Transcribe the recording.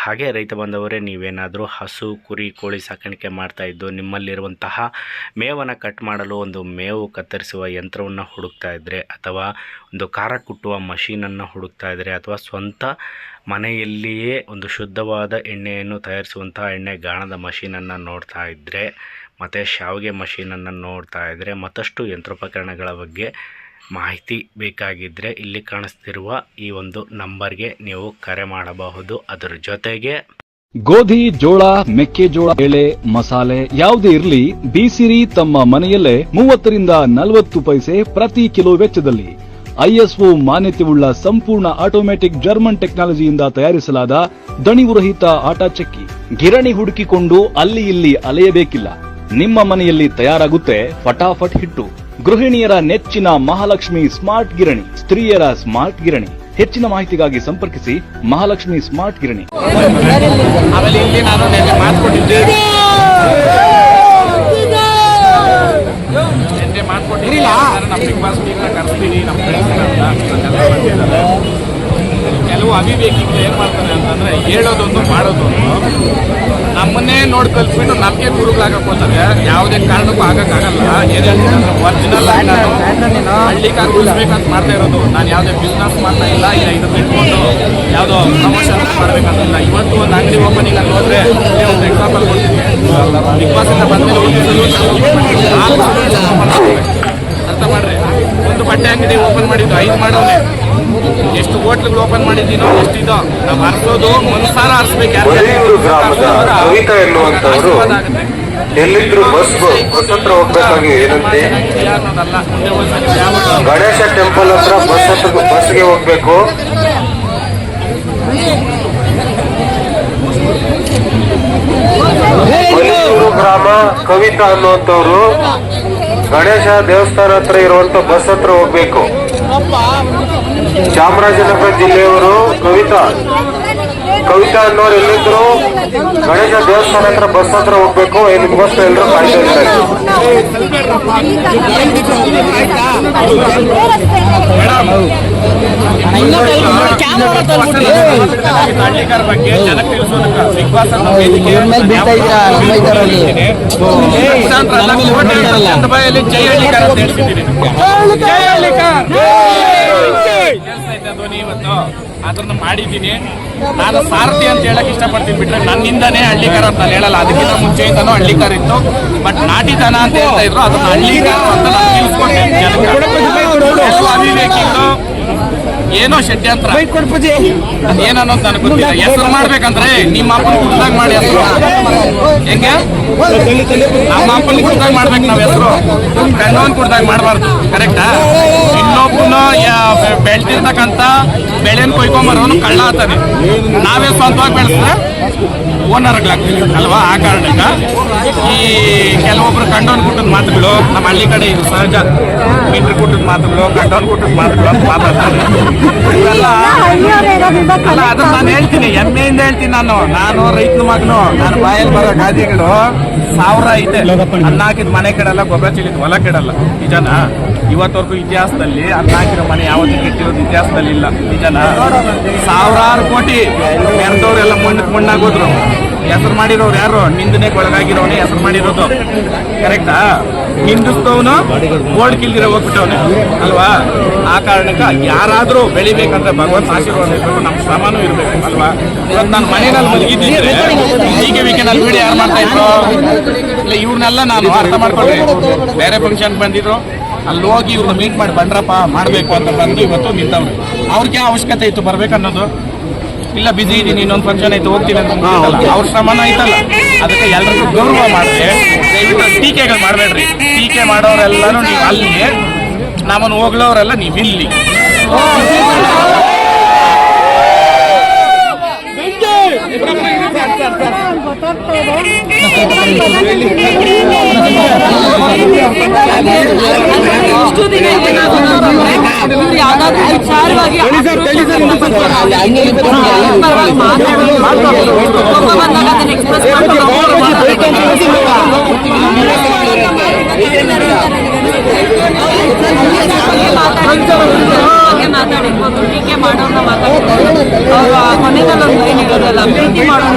ಹಾಗೆ ರೈತ ಬಂದವರೇ, ನೀವೇನಾದರೂ ಹಸು, ಕುರಿ, ಕೋಳಿ ಸಾಕಾಣಿಕೆ ಮಾಡ್ತಾ ಇದ್ದು ನಿಮ್ಮಲ್ಲಿರುವಂತಹ ಮೇವನ್ನು ಕಟ್ ಮಾಡಲು ಒಂದು ಮೇವು ಕತ್ತರಿಸುವ ಯಂತ್ರವನ್ನು ಹುಡುಕ್ತಾ ಇದ್ದರೆ ಅಥವಾ ಒಂದು ಖಾರ ಕುಟ್ಟುವ ಮಷೀನನ್ನು ಹುಡುಕ್ತಾ ಇದ್ದರೆ ಅಥವಾ ಸ್ವಂತ ಮನೆಯಲ್ಲಿಯೇ ಒಂದು ಶುದ್ಧವಾದ ಎಣ್ಣೆಯನ್ನು ತಯಾರಿಸುವಂತಹ ಎಣ್ಣೆ ಗಾಣದ ಮಷೀನನ್ನು ನೋಡ್ತಾ ಇದ್ದರೆ ಮತ್ತು ಶಾವಿಗೆ ಮಷೀನನ್ನು ನೋಡ್ತಾ ಇದ್ದರೆ ಮತ್ತಷ್ಟು ಯಂತ್ರೋಪಕರಣಗಳ ಬಗ್ಗೆ ಮಾಹಿತಿ ಬೇಕಾಗಿದ್ದರೆ ಇಲ್ಲಿ ಕಾಣಿಸ್ತಿರುವ ಈ ಒಂದು ನಂಬರ್ಗೆ ನೀವು ಕರೆ ಮಾಡಬಹುದು. ಅದರ ಜೊತೆಗೆ ಗೋಧಿ, ಜೋಳ ಮೆಕ್ಕೆಜೋಳ ಬೇಳೆ ಮಸಾಲೆ ಯಾವುದೇ ಇರಲಿ ಬಿಸಿರಿ ತಮ್ಮ ಮನೆಯಲ್ಲೇ ಮೂವತ್ತರಿಂದ ನಲವತ್ತು ಪೈಸೆ ಪ್ರತಿ ಕಿಲೋ ವೆಚ್ಚದಲ್ಲಿ. ಐಎಸ್ಒ ಮಾನ್ಯತೆಯುಳ್ಳ ಸಂಪೂರ್ಣ ಆಟೋಮ್ಯಾಟಿಕ್ ಜರ್ಮನ್ ಟೆಕ್ನಾಲಜಿಯಿಂದ ತಯಾರಿಸಲಾದ ದಣಿವುರಹಿತ ಆಟಾ ಚಕ್ಕಿ. ಗಿರಣಿ ಹುಡುಕಿಕೊಂಡು ಅಲ್ಲಿ ಇಲ್ಲಿ ಅಲೆಯಬೇಕಿಲ್ಲ. ನಿಮ್ಮ ಮನೆಯಲ್ಲಿ ತಯಾರಾಗುತ್ತೆ ಫಟಾಫಟ್ ಹಿಟ್ಟು. ಗೃಹಿಣಿಯರ ನೆಚ್ಚಿನ ಮಹಾಲಕ್ಷ್ಮಿ ಸ್ಮಾರ್ಟ್ ಗಿರಣಿ ಸ್ತ್ರೀಯರ ಸ್ಮಾರ್ಟ್ ಗಿರಣಿ. ಹೆಚ್ಚಿನ ಮಾಹಿತಿಗಾಗಿ ಸಂಪರ್ಕಿಸಿ ಮಹಾಲಕ್ಷ್ಮಿ ಸ್ಮಾರ್ಟ್ ಗಿರಣಿ. ಕೆಲವು ಅವಿವೇಕಿಗಳು ಏನು ಮಾಡ್ತಾರೆ ಅಂತಂದರೆ ಹೇಳೋದೊಂದು ಮಾಡೋದೊಂದು. ನಮ್ಮನ್ನೇ ನೋಡಿ ಕಲ್ಸ್ಬಿಟ್ಟು ನಮಗೆ ಹೋಗ್ತಾರೆ. ಯಾವುದೇ ಕಾರಣಕ್ಕೂ ಆಗೋಕ್ಕಾಗಲ್ಲ. ಏನು ಹೇಳ್ತೀನಿ ಅಂದ್ರೆ ಒರಿಜಿನಲ್ ನಾನು ಹಳ್ಳಿಕಾರ್ ಉಳಿಸ್ಬೇಕಂತ ಮಾಡ್ತಾ ಇರೋದು. ನಾನು ಯಾವುದೇ ಬಿಸ್ನೆಸ್ ಮಾಡ್ತಾ ಇಲ್ಲ. ಇಲ್ಲ ಇದು ಇಟ್ಕೊಂಡು ಯಾವುದೋ ಪ್ರಮೋಷನ್ ಮಾಡಬೇಕಂತಿಲ್ಲ ಇವತ್ತು ಒಂದು ಅಂಗಡಿ ಓಪನಿಂಗ್ ಅಲ್ಲಿ ಹೋದ್ರೆ ಒಂದು ಎಕ್ಸಾಂಪಲ್ ಕೊಡ್ತೀನಿ. ಬಿಗ್ ಬಾಸ್ ಬಂದಮೇಲೆ ಅರ್ಥ ಮಾಡ್ರಿ? ಒಂದು ಬಟ್ಟೆ ಅಂಗಡಿ ಓಪನ್ ಮಾಡಿದ್ದು ಐದು ಮಾಡೋನೆ ಎಷ್ಟು ಹೋಟ್ಲ್ಗಳು ಓಪನ್ ಮಾಡಿದ್ದೀನೋ ಇದೋ ನಾವು ಹರಿಸೋದು ಮನಸಾರ ಎನ್ನುವಂತವರು ಎಲ್ಲಿದ್ರು ಬಸ್ ಹತ್ರ ಹೋಗ್ಬೇಕಾಗಿ ಏನಂತೆ? ಗಣೇಶ ಟೆಂಪಲ್ ಹತ್ರ ಬಸ್ ಹತ್ರ ಬಸ್ಗೆ ಹೋಗ್ಬೇಕು. ಗ್ರಾಮ ಕವಿತಾ ಅನ್ನುವಂಥವ್ರು ಗಣೇಶ ದೇವಸ್ಥಾನ ಹತ್ರ ಇರುವಂತ ಬಸ್ ಹತ್ರ ಹೋಗ್ಬೇಕು. ಚಾಮರಾಜನಗರ ಜಿಲ್ಲೆಯವರು ಕವಿತಾ. ಕವಿತಾ ಅನ್ನೋರು ಎಲ್ಲಿದ್ರು? ಗಣೇಶ ದೇವಸ್ಥಾನ ಹತ್ರ ಬಸ್ ಹತ್ರ ಹೋಗ್ಬೇಕು. ಎಲ್ಲರೂ ಕಾಯ್ತಾ ಹಳ್ಳಿಕಾರ ಬಗ್ಗೆ ಅದನ್ನ ಮಾಡಿದ್ದೀನಿ ನಾನು ಸಾರಥಿ ಅಂತ ಹೇಳಕ್ ಇಷ್ಟಪಡ್ತೀನಿ ಬಿಟ್ರೆ ನನ್ನಿಂದನೇ ಹಳ್ಳಿಕಾರ ಅಂತ ಹೇಳಲ್ಲ ಅದಕ್ಕಿಂತ ಮುಂಚೆಯಿಂದನೂ ಹಳ್ಳಿಕಾರ ಇತ್ತು ಬಟ್ ನಾಟಿತನ ಅಂತ ಹೇಳ್ತಾ ಇದ್ರು ಅದನ್ನ ಹಳ್ಳಿಕಾರ ಅಂತ ಏನೋ ಷಡ್ಯಂತ್ರ. ಏನನ್ನೋದು ನನಗೆ ಗೊತ್ತಿಲ್ಲ. ಹೆಸರು ಮಾಡ್ಬೇಕಂದ್ರೆ ನಿಮ್ಮ ಅಪ್ಪನ ಕುಟ್ಟದಾಗ ಮಾಡಿ ಹೆಸರು. ಹೆಂಗೆ? ನಮ್ಮ ಅಪ್ಪನ ಕುಟ್ಟದಾಗ ಮಾಡ್ಬೇಕು ನಾವ್ ಹೆಸರು. ಕಣ್ಣವನ್ ಕುಟ್ಟದಾಗ ಮಾಡಬಾರ್ದು. ಕರೆಕ್ಟಾ? ಇನ್ನೊಬ್ಬನ ಬೆಳ್ತಿರ್ತಕ್ಕಂತ ಬೆಳೆನ ಕೊಯ್ಕೊಂಬರೋನು ಕಳ್ಳ ಆತಾನೆ. ನಾವೇ ಸ್ವಂತವಾಗಿ ಬೆಳೆಸಿದ್ರೆ ಓನರ್ಗಳಾಗ್ತೀವಿ ಅಲ್ವಾ? ಆ ಕಾರಣಕ್ಕ. ಈ ಕೆಲವೊಬ್ರು ಕಂಡೋನ್ ಕುಟ್ಟದ ಮಾತುಗಳು, ನಮ್ಮ ಹಳ್ಳಿ ಕಡೆ ಇದು ಸಹಜ. ಮೀಟರ್ ಕುಟ್ಟದ ಮಾತುಗಳು ಕಂಡೋನ್ ಕುಟ್ಟದ ಮಾತುಗಳು ಅಂತ ಮಾತಾಡ್ತಾರೆ. ಅಲ್ಲ, ಅದನ್ನ ನಾನು ಹೇಳ್ತೀನಿ. ಹೆಮ್ಮೆಯಿಂದ ಹೇಳ್ತೀನಿ ನಾನು. ನಾನು ರೈತನ ಮಗನು, ನಾನು ಬಾಯಲ್ಲಿ ಬರೋ ಗಾದಿಗಳು ಸಾವಿರ ಐತೆ. ಅನ್ನ ಹಾಕಿದ ಮನೆ ಕೆಡಲ್ಲ, ಗೊಬ್ಬರ ಚೆಲ್ಲಿದ ಹೊಲ ಕೆಡಲ್ಲ. ನಿಜನಾ? ಇವತ್ತವರೆಗೂ ಇತಿಹಾಸದಲ್ಲಿ ಅನ್ನ ಹಾಕಿರೋ ಮನೆ ಯಾವತ್ತೂ ಕೆಟ್ಟಿರೋದು ಇತಿಹಾಸದಲ್ಲಿ ಇಲ್ಲ ನಿಜನಾ? ಸಾವಿರಾರು ಕೋಟಿ. ಮೆರೆದವ್ರೆಲ್ಲ ಮುಂಡಕ್ಕೆ ಮಣ್ಣಾಗೋದ್ರು ಹೆಸರು ಮಾಡಿರೋರು ಯಾರು? ನಿಂದನೆಗೆ ಒಳಗಾಗಿರೋನೆ ಹೆಸರು ಮಾಡಿರೋದು. ಕರೆಕ್ಟಾ ನಿಂದಿಸ್ತವನು ಗೋಲ್ಡ್ ಕಿಲ್ದಿರ ಹೋಗ್ಬಿಟ್ಟವನೆ. ಅಲ್ವಾ? ಆ ಕಾರಣಕ್ಕೆ ಯಾರಾದ್ರೂ ಬೆಳಿಬೇಕಂದ್ರೆ ಭಗವಂತ ಆಶೀರ್ವಾದ ಇರಬೇಕು ನಮ್ಮ ಶ್ರಮನೂ ಇರಬೇಕು, ಅಲ್ವಾ? ಇವತ್ತು ನಾನು ಮನೆಯಲ್ಲಿ ಮಲಗಿದ್ದಿದ್ರೆ ಹೀಗೆ ವೀಕೆಂಡಲ್ಲಿ ವಿಡಿಯೋ ಯಾರು ಮಾಡ್ತಾ ಇದ್ರು? ಇಲ್ಲ, ಇವ್ರನ್ನೆಲ್ಲ ನಾನು ಅರ್ಥ ಮಾಡ್ಕೊಂಡ್ರೆ ಬೇರೆ ಫಂಕ್ಷನ್ ಬಂದಿದ್ರು. ಅಲ್ಲಿ ಹೋಗಿ ಇವ್ರನ್ನ ಮೀಟ್ ಮಾಡಿ ಬಂದ್ರಪ್ಪ, ಮಾಡಬೇಕು ಅಂತ ಬಂದು ಇವತ್ತು ನಿಂತವ್ರು ಅವ್ರಿಗೆ ಅವಶ್ಯಕತೆ ಇತ್ತು ಬರ್ಬೇಕನ್ನೋದು? ಇಲ್ಲ ಬಿಜಿ ಇದ್ದೀನಿ ಇನ್ನೊಂದು ಫಂಕ್ಷನ್ ಐತೆ ಹೋಗ್ತೀನಿ ಅಂತ. ಅವ್ರ ಸಮಾನ ಐತಲ್ಲ ಅದಕ್ಕೆ ಎಲ್ರಿಗೂ ಗೌರವ ಮಾಡಿದ್ರೆ ಟೀಕೆಗಳು ಮಾಡಬೇಡ್ರಿ. ಟೀಕೆ ಮಾಡೋರೆಲ್ಲರೂ ನೀವು ಅಲ್ಲಿ. ನಮ್ಮನ್ನು ಹೋಗ್ಲೋರೆಲ್ಲ ನೀವು ಇಲ್ಲಿ. ಇಷ್ಟು ದಿನ ಇವ್ರು ಯಾವ್ದಾದ್ರು ವಿಚಾರವಾಗಿ ಮಾತಾಡಿ. ಮಾಡೋಣ ಮಾತಾಡ್ತಾರೆ ಕೊನೆಯಲ್ಲಿ ಒಂದು ಇರೋದಲ್ಲ ಪ್ರೀತಿ ಮಾಡೋಣ